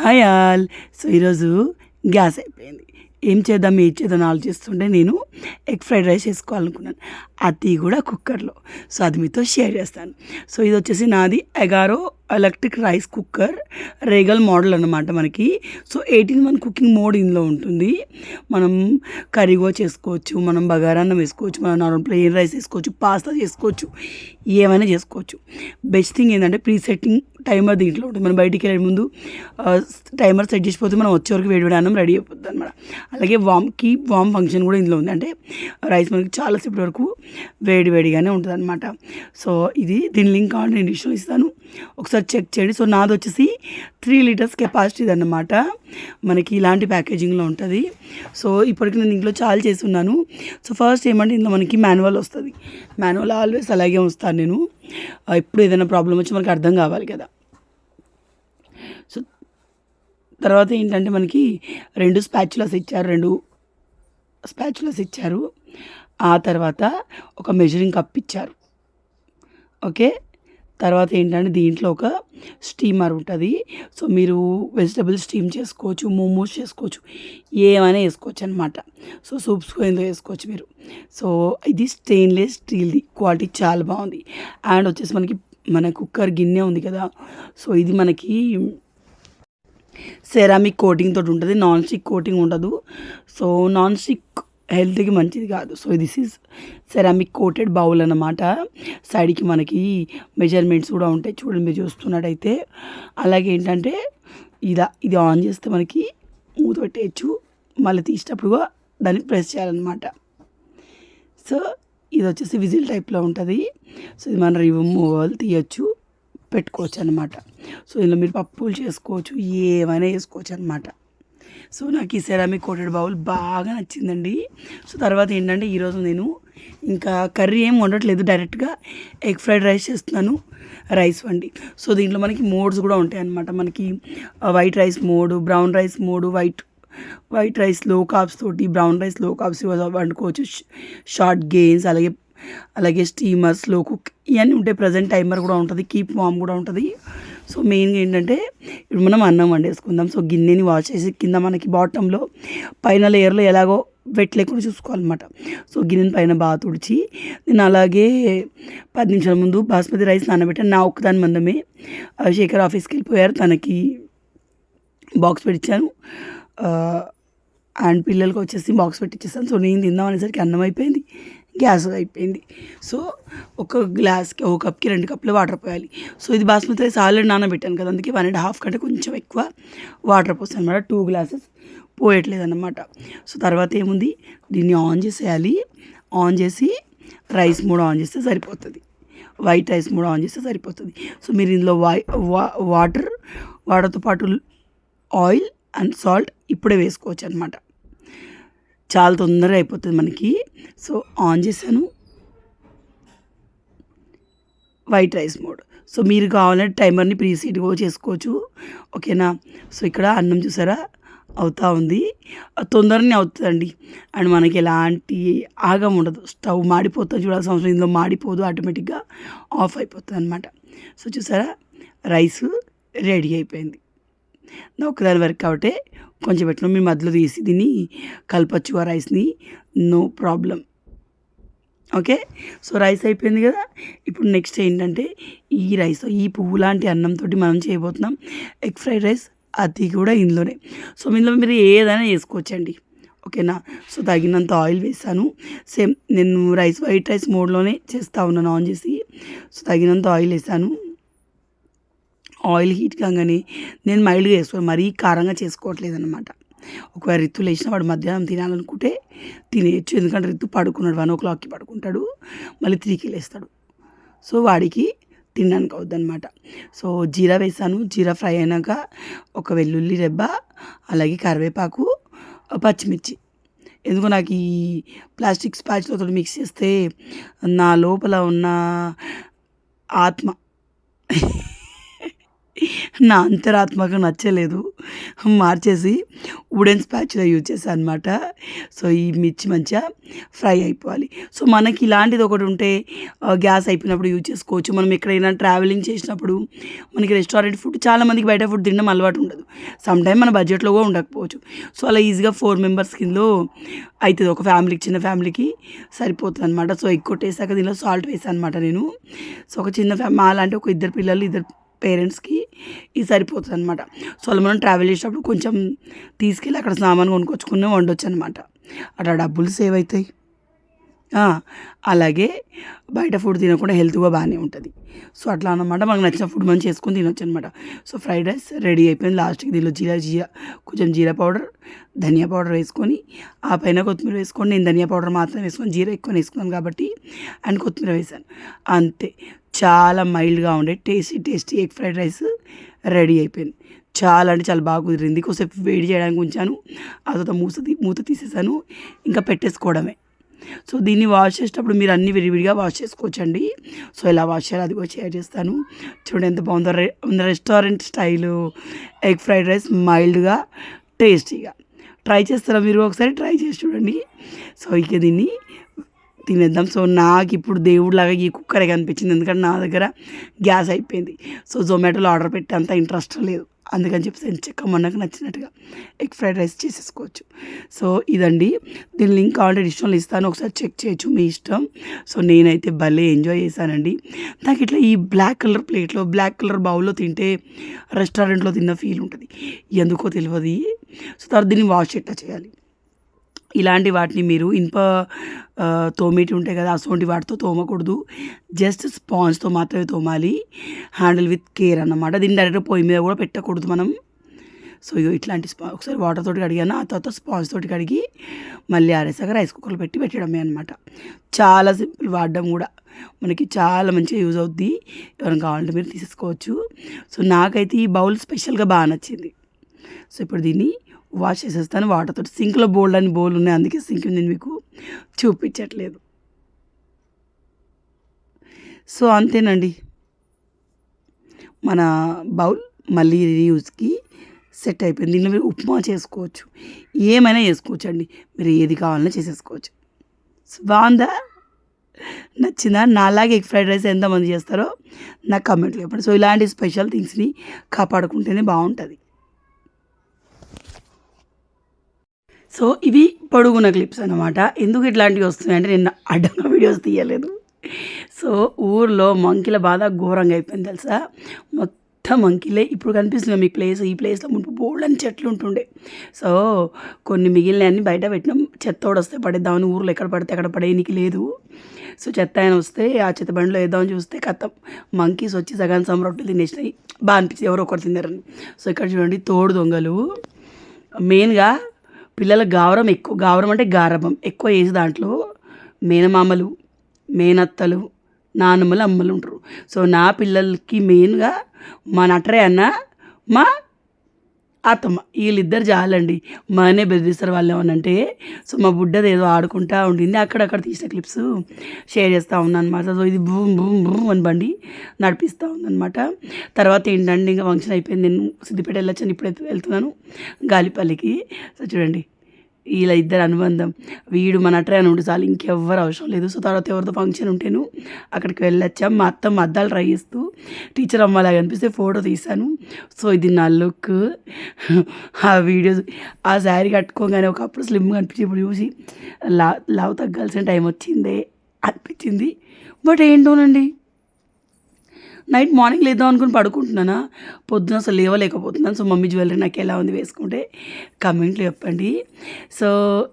Hi all. So ఈరోజు gas అయిపోయింది. ఏం చేద్దాం ఏం చేద్దాం ఆలోచిస్తుంటే నేను ఎగ్ ఫ్రైడ్ రైస్ చేసుకోవాలనుకున్నాను అది కూడా కుక్కర్లో. సో అది మీతో షేర్ చేస్తాను. సో ఇది వచ్చేసి నాది Agaro electric rice cooker Regal model అన్నమాట మనకి. So eighteen one cooking mode ఇందులో ఉంటుంది. మనం కర్రీ కూడా చేసుకోవచ్చు మనం బగారాన్నం వేసుకోవచ్చు మనం నార్మల్ ప్లెయిన్ రైస్ వేసుకోవచ్చు పాస్తా చేసుకోవచ్చు ఏమైనా చేసుకోవచ్చు. బెస్ట్ థింగ్ ఏంటంటే ప్రీ సెట్టింగ్ టైమర్ దీంట్లో ఉంటుంది. మనం బయటికి వెళ్ళే ముందు టైమర్ సెట్ చేసిపోతే మనం వచ్చే వరకు వేడి వేడి అన్నం రెడీ అయిపోతుంది అనమాట అలాగే వామ్ కీప్ వామ్ ఫంక్షన్ కూడా ఇందులో ఉంది. అంటే రైస్ మనకి చాలాసేపటి వరకు వేడి వేడిగానే ఉంటుంది అనమాట సో ఇది దీని లింక్ కావాలంటే నేను ఇష్టం ఇస్తాను. ఒకసారి చెక్ చేయండి. సో నాది వచ్చేసి త్రీ లీటర్స్ కెపాసిటీ అన్నమాట. మనకి ఇలాంటి ప్యాకేజింగ్లో ఉంటుంది. సో ఇప్పటికి నేను ఇంట్లో చాలా చేసి ఉన్నాను. సో ఫస్ట్ ఏమంటే ఇందులో మనకి మాన్యువల్ వస్తుంది. మాన్యువల్ ఆల్వేస్ అలాగే వస్తాను నేను. ఎప్పుడు ఏదైనా ప్రాబ్లం వచ్చి మనకి అర్థం కావాలి కదా. సో తర్వాత ఏంటంటే మనకి రెండు స్పాచులస్ ఇచ్చారు. రెండు స్పాచులస్ ఇచ్చారు. ఆ తర్వాత ఒక మెజరింగ్ కప్ ఇచ్చారు. ఓకే? తర్వాత ఏంటంటే దీంట్లో ఒక స్టీమర్ ఉంటుంది. సో మీరు వెజిటబుల్స్ స్టీమ్ చేసుకోవచ్చు మోమోస్ చేసుకోవచ్చు ఏమైనా వేసుకోవచ్చు అనమాట సో సూప్స్ ఏందో వేసుకోవచ్చు మీరు. సో ఇది స్టెయిన్లెస్ స్టీల్ది క్వాలిటీ చాలా బాగుంది. అండ్ వచ్చేసి మనకి మన కుక్కర్ గిన్నె ఉంది కదా. సో ఇది మనకి సెరామిక్ కోటింగ్ తోటి ఉంటుంది. నాన్ స్టిక్ కోటింగ్ ఉండదు. సో నాన్ స్టిక్ హెల్త్కి మంచిది కాదు. So this is ceramic coated bowl అన్నమాట. సైడ్కి మనకి మెజర్మెంట్స్ కూడా ఉంటాయి. చూడండి మీరు చూస్తున్నట్టయితే. అలాగే ఏంటంటే ఇలా ఇది ఆన్ చేస్తే మనకి మూత పెట్టేయచ్చు. మళ్ళీ తీసేటప్పుడు దాన్ని ప్రెస్ చేయాలన్నమాట. సో ఇది వచ్చేసి విజిల్ టైప్లో ఉంటుంది. సో ఇది మన రిమూవల్ తీయచ్చు పెట్టుకోవచ్చు అనమాట సో ఇందులో మీరు పప్పులు చేసుకోవచ్చు ఏమైనా వేసుకోవచ్చు అనమాట సో నాకు ఈ సెరామిక్ కోటెడ్ బౌల్ బాగా నచ్చిందండి. సో తర్వాత ఏంటంటే ఈరోజు నేను ఇంకా కర్రీ ఏం వండట్లేదు డైరెక్ట్గా ఎగ్ ఫ్రైడ్ రైస్ చేస్తున్నాను రైస్ వండి. సో దీంట్లో మనకి మోడ్స్ కూడా ఉంటాయి అన్నమాట మనకి white rice mode brown rice mode white white రైస్లో కాప్స్ తోటి బ్రౌన్ రైస్లో కాప్స్ వండుకోవచ్చు. షార్ట్ గెయిన్స్ అలాగే అలాగే స్టీమర్స్లో కుక్ ఇవన్నీ ఉంటాయి ప్రజెంట్ టైమర్ కూడా ఉంటుంది కీప్ మామ్ కూడా ఉంటుంది. సో మెయిన్గా ఏంటంటే ఇప్పుడు మనం అన్నం వండేసుకుందాం. సో గిన్నెని వాష్ చేసి కింద మనకి బాటంలో పైన లేయర్లో ఎలాగో వెట్ లేకుండా చూసుకోవాలన్నమాట. సో గిన్నెని పైన బాగా తుడిచి నేను అలాగే పది నిమిషాల ముందు బాస్మతి రైస్ నానబెట్టాను నా ఒక్కదాని మందమే శేఖర్ ఆఫీస్కి వెళ్ళిపోయారు. తనకి బాక్స్ పెట్టించాను అండ్ పిల్లలకి వచ్చేసి బాక్స్ పెట్టించేస్తాను సో నేను తిందాం అనేసరికి అన్నం అయిపోయింది. గ్యాస్ అయిపోయింది. సో ఒక గ్లాస్కి ఒక కప్కి రెండు కప్పులు వాటర్ పోయాలి. సో ఇది బాస్మతి రైస్ ఆల్రెడీ నానబెట్టాను కదా అందుకే వన్ అండ్ హాఫ్ కంటే కొంచెం ఎక్కువ వాటర్ పోస్తాను అనమాట టూ గ్లాసెస్ పోయట్లేదు అనమాట సో తర్వాత ఏముంది? దీన్ని ఆన్ చేసేయాలి. ఆన్ చేసి రైస్ మూడు ఆన్ చేస్తే సరిపోతుంది. వైట్ రైస్ మూడు ఆన్ చేస్తే సరిపోతుంది. సో మీరు ఇందులో వై వా- వాటర్ వాటర్తో పాటు ఆయిల్ అండ్ సాల్ట్ ఇప్పుడే వేసుకోవచ్చు అనమాట చాలా తొందరగా అయిపోతుంది మనకి. సో ఆన్ చేశాను. White rice mode. సో మీరు కావాలంటే టైమర్ని ప్రీసీడ్ కూడా చేసుకోవచ్చు. ఓకేనా? సో ఇక్కడ అన్నం చూసారా? అవుతా ఉంది. తొందరనే అవుతుందండి. అండ్ మనకి ఎలాంటి ఆగం ఉండదు. స్టవ్ మాడిపోతుంది చూడాల్సిన అవసరం ఇందులో మాడిపోదు ఆటోమేటిక్గా. ఆఫ్ అయిపోతుంది అనమాట సో చూసారా? రైస్ రెడీ అయిపోయింది. నా ఒక్కదాని వరకు కాబట్టి కొంచెం పెట్టిన. మీ మధ్యలో తీసి దీన్ని కలపచ్చు ఆ రైస్ని. No problem. Okay? So rice అయిపోయింది కదా. ఇప్పుడు నెక్స్ట్ ఏంటంటే ఈ రైస్ ఈ పువ్వు లాంటి అన్నంతో మనం చేయబోతున్నాం. ఎగ్ ఫ్రైడ్ రైస్ అది కూడా ఇందులోనే. సో ఇందులో మీరు ఏదైనా చేసుకోవచ్చండి. ఓకేనా? సో తగినంత ఆయిల్ వేసాను. సేమ్ నేను రైస్ వైట్ రైస్ మోడ్లోనే చేస్తూ ఉన్నాను ఆన్ చేసి. సో తగినంత ఆయిల్ వేసాను. ఆయిల్ హీట్ కాగానే నేను మైల్డ్గా వేసుకోను మరీ కారంగా చేసుకోవట్లేదు అనమాట ఒకవేళ రిత్తు లేచిన వాడు మధ్యాహ్నం తినాలనుకుంటే తినేయచ్చు. ఎందుకంటే రిత్తు పడుకున్నాడు వన్ ఓ క్లాక్కి పడుకుంటాడు మళ్ళీ త్రీకి లేస్తాడు. సో వాడికి తినడానికి అవుద్దనమాట సో జీరా వేసాను. జీరా ఫ్రై అయినాక ఒక వెల్లుల్లి రెబ్బ అలాగే కరివేపాకు పచ్చిమిర్చి. ఎందుకో నాకు ఈ ప్లాస్టిక్ స్పాచ్లతో మిక్స్ చేస్తే నా లోపల ఉన్న ఆత్మ నా అంతరాత్మకు నచ్చలేదు. మార్చేసి వుడెన్ స్పాచ్లో యూజ్ చేశాను అనమాట సో ఈ మిర్చి మంచిగా ఫ్రై అయిపోవాలి. సో మనకి ఇలాంటిది ఒకటి ఉంటే గ్యాస్ అయిపోయినప్పుడు యూజ్ చేసుకోవచ్చు. మనం ఎక్కడైనా ట్రావెలింగ్ చేసినప్పుడు మనకి రెస్టారెంట్ ఫుడ్ చాలామందికి బయట ఫుడ్ తినడం అలవాటు ఉండదు. సమ్ టైం మన బడ్జెట్లో కూడా ఉండకపోవచ్చు. సో అలా ఈజీగా ఫోర్ మెంబర్స్ కింద అవుతుంది ఒక ఫ్యామిలీకి చిన్న ఫ్యామిలీకి సరిపోతుంది అనమాట సో ఎక్కువ వేసాక దీనిలో సాల్ట్ వేసాను అనమాట నేను. సో ఒక చిన్న ఫ్యామిలీ మా లాంటి ఒక ఇద్దరు పిల్లలు ఇద్దరు పేరెంట్స్కి ఇది సరిపోతుంది అనమాట సో మనం ట్రావెల్ చేసేటప్పుడు కొంచెం తీసుకెళ్ళి అక్కడ సామాన్ కొనుక్కొచ్చుకుని వండొచ్చు అనమాట అట్లా డబ్బులు సేవ్ అవుతాయి అలాగే బయట ఫుడ్ తినకుండా హెల్త్గా బాగానే ఉంటుంది. సో అట్లా అనమాట మనకు నచ్చిన ఫుడ్ మనం చేసుకొని తినొచ్చు అనమాట సో ఫ్రైడ్ రైస్ రెడీ అయిపోయింది. లాస్ట్కి దీనిలో జీరా జీరా కొంచెం జీరా పౌడర్ ధనియా పౌడర్ వేసుకొని ఆ పైన కొత్తిమీర వేసుకొని నేను ధనియా పౌడర్ మాత్రం వేసుకొని జీరా ఎక్కువ వేసుకున్నాను కాబట్టి అండ్ కొత్తిమీర వేసాను. అంతే. చాలా మైల్డ్గా ఉండే tasty tasty egg fried rice ready అయిపోయింది. చాలా అంటే చాలా బాగా కుదిరింది. కొద్దిసేపు వేడి చేయడానికి ఉంచాను. ఆ తర్వాత మూత తీ- మూత తీసేసాను. ఇంకా పెట్టేసుకోవడమే. సో దీన్ని వాష్ చేసేటప్పుడు మీరు అన్ని విడివిడిగా వాష్ చేసుకోవచ్చండి. సో ఇలా వాష్ చేయాలి అది కూడా షేర్ చేస్తాను. చూడండి ఎంత బాగుందో రె restaurant style egg fried rice మైల్డ్గా టేస్టీగా. ట్రై చేస్తారా మీరు ఒకసారి? ట్రై చేసి చూడండి. సో ఇక దీన్ని తినేద్దాం. సో నాకు ఇప్పుడు దేవుడిలాగా ఈ కుక్కరే కనిపించింది. ఎందుకంటే నా దగ్గర గ్యాస్ అయిపోయింది. సో జొమాటోలో ఆర్డర్ పెట్టే అంత ఇంట్రెస్ట్ లేదు. అందుకని చెప్పి చెక్క మనకు నచ్చినట్టుగా ఎగ్ ఫ్రైడ్ రైస్ చేసేసుకోవచ్చు. సో ఇదండి. దీని లింక్ ఆల్రెడీ ఇష్టంలో ఇస్తాను. ఒకసారి చెక్ చేయొచ్చు మీ ఇష్టం. సో నేనైతే భలే ఎంజాయ్ చేశానండి. నాకు ఇట్లా ఈ బ్లాక్ కలర్ ప్లేట్లో బ్లాక్ కలర్ బౌల్లో తింటే రెస్టారెంట్లో తిన్న ఫీల్ ఉంటుంది. ఎందుకో తెలియదు సో తర్వాత దీన్ని వాష్ ఎట్లా చేయాలి? ఇలాంటి వాటిని మీరు ఇనుప ఆ, తోమేటి ఉంటాయి కదా అటువంటి వాటితో తోమకూడదు. జస్ట్ స్పాంజ్తో మాత్రమే తోమాలి. హ్యాండిల్ విత్ కేర్ అన్నమాట. దీన్ని డైరెక్ట్ పొయ్యి మీద కూడా పెట్టకూడదు మనం. సో ఇగో ఇట్లాంటి స్పా ఒకసారి వాటర్ తోటి కడిగాను. ఆ తర్వాత స్పాంజ్ తోటి కడిగి మళ్ళీ ఆరేసాక రైస్ కుక్కర్లో పెట్టి పెట్టడమే అనమాట చాలా సింపుల్ వాడడం కూడా. మనకి చాలా మంచిగా యూజ్ అవుద్ది. ఎవరైనా కావాలంటే మీరు తీసేసుకోవచ్చు. సో నాకైతే ఈ బౌల్ స్పెషల్గా బాగా నచ్చింది. సో ఇప్పుడు దీన్ని వాష్ చేసేస్తాను. వాటర్తో సింక్లో బోల్డ్ అని బోల్ ఉన్నాయి. అందుకే సింక్ నేను మీకు చూపించట్లేదు. సో అంతేనండి. మన బౌల్ మళ్ళీ రీయూస్కి సెట్ అయిపోయింది. దీనిలో మీరు ఉప్మా చేసుకోవచ్చు. ఏమైనా చేసుకోవచ్చు అండి మీరు ఏది కావాలన్నా చేసేసుకోవచ్చు. సో బాగుందా నచ్చిందా? నాలాగే ఎగ్ ఫ్రైడ్ రైస్ ఎంతమంది చేస్తారో నాకు కమెంట్లు చెప్పండి. సో ఇలాంటి స్పెషల్ థింగ్స్ని కాపాడుకుంటేనే బాగుంటుంది. సో ఇవి పొడుగున క్లిప్స్ అనమాట ఎందుకు ఇట్లాంటివి వస్తున్నాయంటే నేను అడ్డంగా వీడియోస్ తీయలేదు. సో ఊర్లో మంకిల బాధ ఘోరంగా అయిపోయింది తెలుసా? మొత్తం మంకిలే. ఇప్పుడు కనిపిస్తుంది మీకు ప్లేస్ ఈ ప్లేస్లో మునుపు బోల్డని చెట్లు ఉంటుండే. సో కొన్ని మిగిలినవన్నీ బయట పెట్టినాం. చెత్త కూడా వస్తే పడేద్దామని ఊర్లో ఎక్కడ పడితే అక్కడ పడేయనికి లేదు. సో చెత్త ఆయన వస్తే ఆ చెత్త బండిలో వేద్దామని చూస్తే కథం. మంకీస్ వచ్చి సగం సమ రొట్టెలు తినేసినాయి. బాగా అనిపించింది ఎవరో ఒకరు తిన్నారని. సో ఇక్కడ చూడండి తోడు దొంగలు. మెయిన్గా పిల్లల గావరం ఎక్కువ గావరం అంటే గారభం. ఎక్కువ వేసి దాంట్లో మేనమామలు మేనత్తలు నానమ్మలు అమ్మలు ఉంటారు. సో నా పిల్లలకి మెయిన్గా మా నటరే అన్న మా అత్తమ్మ వీళ్ళిద్దరు చాలండి. మానే బెదిరిస్తారు వాళ్ళు ఏమనంటే సో మా బుడ్డది ఏదో ఆడుకుంటా ఉండింది. అక్కడక్కడ తీసిన క్లిప్స్ షేర్ చేస్తూ ఉందన్నమాట. సో ఇది బూమ్ బూమ్ బూమ్ అని బండి నడిపిస్తూ ఉందన్నమాట. తర్వాత ఏంటంటే ఇంకా ఫంక్షన్ అయిపోయింది. నేను సిద్దిపేట వెళ్ళొచ్చాను ఇప్పుడైతే వెళ్తున్నాను. గాలిపల్లికి. సో చూడండి. వీళ్ళ ఇద్దరు అనుబంధం. వీడు మన అట్రే అని ఉంటే చాలు ఇంకెవ్వరు అవసరం లేదు. సో తర్వాత ఎవరితో ఫంక్షన్ ఉంటేను అక్కడికి వెళ్ళొచ్చాం? మా అత్తమ్మ అద్దాలు ట్రై చేస్తూ టీచర్ అమ్మలాగా అనిపిస్తే ఫోటో తీశాను. సో ఇది నా లుక్ ఆ వీడియోస్ ఆ శారీ కట్టుకోగానే ఒకప్పుడు స్లిమ్గా అనిపించి ఇప్పుడు చూసి లా లవ్ తగ్గాల్సిన టైం వచ్చిందే అనిపించింది. బట్ ఏంటోనండి? నైట్ మార్నింగ్ లేద్దాం అనుకుని పడుకుంటున్నానా? పొద్దున అసలు లేవలేకపోతున్నాను. సో మమ్మీ జ్యువెలరీ నాకు ఎలా ఉంది వేసుకుంటే కమెంట్లు చెప్పండి. సో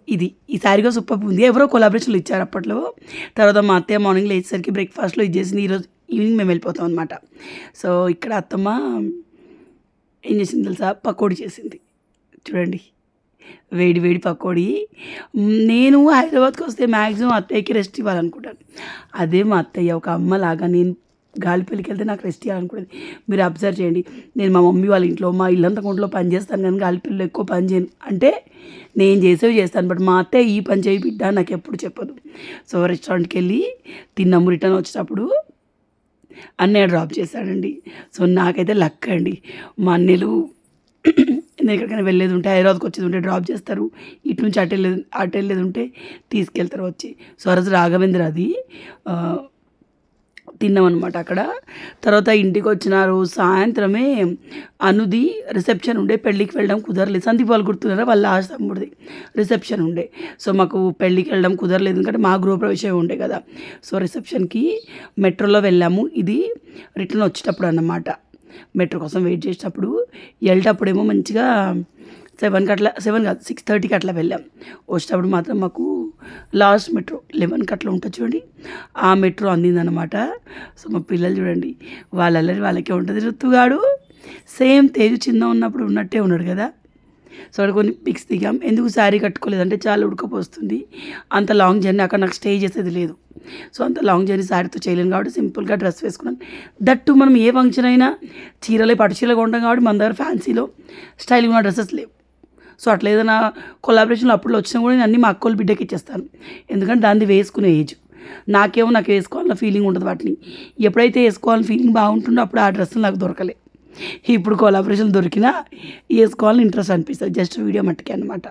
ఇది ఈ శారీగా సూపర్ ఉంది. ఎవరో కొలాబరేషన్లు ఇచ్చారు అప్పట్లో. తర్వాత మా అత్తయ్య మార్నింగ్ లేచేసరికి బ్రేక్ఫాస్ట్లో ఇచ్చేసింది ఈరోజు ఈవినింగ్ మేము వెళ్ళిపోతాం అనమాట సో ఇక్కడ అత్తమ్మ ఏం చేసింది తెలుసా? పకోడీ చేసింది. చూడండి. వేడి వేడి పకోడీ. నేను హైదరాబాద్కి వస్తే మ్యాక్సిమం అత్తయ్యకి రెస్ట్ ఇవ్వాలనుకుంటాను. అదే మా అత్తయ్య ఒక అమ్మలాగా నేను గాలిపల్లికి వెళ్తే నాకు రెస్ట్ ఇవ్వాలనుకునేది మీరు అబ్జర్వ్ చేయండి. నేను మా మమ్మీ వాళ్ళ ఇంట్లో మా ఇల్లంతా కొంట్లో పని చేస్తాను కానీ గాలిపల్లిలో ఎక్కువ పని చేయను. అంటే నేను చేసేవి చేస్తాను. బట్ మా అత్తే ఈ పని చేయి బిడ్డ నాకు ఎప్పుడు చెప్పదు. సో రెస్టారెంట్కి వెళ్ళి తిన్నాము రిటర్న్ వచ్చేటప్పుడు. అన్నయ్య డ్రాప్ చేశాడండి. సో నాకైతే లక్ అండి. మా అన్నయ్యలు నేను ఎక్కడికైనా వెళ్ళేది ఉంటే హైదరాబాద్కి వచ్చేది ఉంటే డ్రాప్ చేస్తారు. ఇటు నుంచి అటు వెళ్ళేది అటు వెళ్ళేది ఉంటే తీసుకెళ్తారు వచ్చి. సో ఆ రోజు రాఘవేంద్ర అది తిన్నామన్నమాట అక్కడ. తర్వాత ఇంటికి వచ్చినారు సాయంత్రమే అనుది రిసెప్షన్ ఉండే పెళ్ళికి వెళ్ళడం కుదరలేదు సందీప్ వాళ్ళు గుర్తున్నారా? వాళ్ళ లాస్ట్ తమ్ముడిది. రిసెప్షన్ ఉండే. సో మాకు పెళ్ళికి వెళ్ళడం కుదరలేదు. ఎందుకంటే మా గృహప్రవేశం ఉండే కదా. సో రిసెప్షన్కి మెట్రోలో వెళ్ళాము. ఇది రిటర్న్ వచ్చేటప్పుడు అన్నమాట. మెట్రో కోసం వెయిట్ చేసేటప్పుడు. వెళ్ళేటప్పుడేమో మంచిగా సెవెన్కి అట్లా సెవెన్ కాదు సిక్స్ థర్టీకి అట్లా వెళ్ళాం. వచ్చేటప్పుడు మాత్రం మాకు లాస్ట్ మెట్రో లెవెన్కి అట్లా ఉంటుంది చూడండి. ఆ మెట్రో అందిందనమాట సో మా పిల్లలు చూడండి వాళ్ళల్లరి వాళ్ళకే ఉంటుంది. రుత్తుగాడు సేమ్ తేజు చిన్న ఉన్నప్పుడు ఉన్నట్టే ఉన్నాడు కదా. సో అక్కడ కొన్ని పిక్స్ దిగాం. ఎందుకు శారీ కట్టుకోలేదంటే చాలా ఉడకపోస్తుంది. అంత లాంగ్ జర్నీ అక్కడ నాకు స్టే చేసేది లేదు. సో అంత లాంగ్ జర్నీ శారీతో చేయలేను కాబట్టి సింపుల్గా డ్రెస్ వేసుకున్నాను. దట్టు మనం ఏ ఫంక్షన్ అయినా చీరలే పట్టు చీరలు కొంటాం కాబట్టి మన దగ్గర ఫ్యాన్సీలో స్టైల్గా ఉన్న డ్రెస్సెస్ లేవు. సో అట్లా ఏదైనా కొలాబరేషన్లో అప్పుడు వచ్చినా కూడా నేను అన్ని మా అక్కోళ్ళ బిడ్డకి ఇచ్చేస్తాను. ఎందుకంటే దాన్ని వేసుకునే ఏజ్ నాకేమో నాకు వేసుకోవాలన్న ఫీలింగ్ ఉంటుంది వాటిని. ఎప్పుడైతే వేసుకోవాలని ఫీలింగ్ బాగుంటుందో అప్పుడు ఆ డ్రెస్సులు నాకు దొరకలే. ఇప్పుడు కొలాబరేషన్ దొరికినా వేసుకోవాలని ఇంట్రెస్ట్ అనిపిస్తుంది. జస్ట్ వీడియో మట్టుకే అనమాట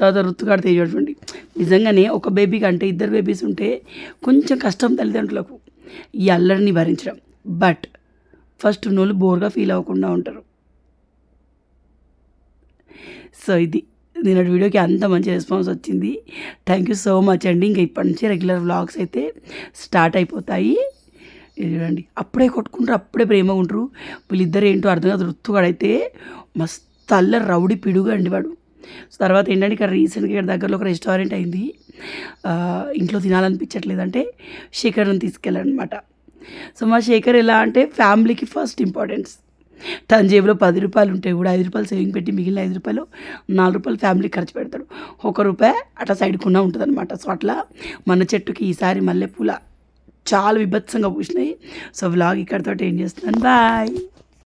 తర్వాత రుత్తుగాడు చూడండి. నిజంగానే ఒక బేబీ కంటే ఇద్దరు బేబీస్ ఉంటే కొంచెం కష్టం తల్లిదండ్రులకు. ఈ అల్లరిని భరించడం. బట్ ఫస్ట్ ఉన్నోళ్ళు బోర్గా ఫీల్ అవ్వకుండా ఉంటారు. సో ఇది నేను వీడియోకి అంత మంచి రెస్పాన్స్ వచ్చింది. థ్యాంక్ యూ సో మచ్ అండి. ఇంకా ఇప్పటి నుంచి రెగ్యులర్ వ్లాగ్స్ అయితే స్టార్ట్ అయిపోతాయి. చూడండి. అప్పుడే కొట్టుకుంటారు అప్పుడే ప్రేమగా ఉంటారు. వీళ్ళిద్దరు ఏంటో అర్థం కాదు. రుత్తుగాడైతే మస్తు అల్ల రౌడీ పిడుగా అండి వాడు. సో తర్వాత ఏంటంటే ఇక్కడ రీసెంట్గా ఇక్కడ దగ్గరలో ఒక రెస్టారెంట్ అయింది. ఇంట్లో తినాలనిపించట్లేదంటే శేఖర్ని తీసుకెళ్ళానమాట సో మా శేఖర్ ఎలా అంటే ఫ్యామిలీకి ఫస్ట్ ఇంపార్టెన్స్ తన జేబులో పది రూపాయలు ఉంటే కూడా ఐదు రూపాయలు సేవింగ్ పెట్టి మిగిలిన ఐదు రూపాయలు నాలుగు రూపాయలు ఫ్యామిలీకి ఖర్చు పెడతాడు. ఒక రూపాయి అట్లా సైడ్కున్న ఉంటుంది అనమాట సో అట్లా మన చెట్టుకి ఈసారి మల్లెపూల చాలా విభత్సంగా పూసినాయి. సో వ్లాగ్ ఇక్కడితో ఏం చేస్తున్నాను. బాయ్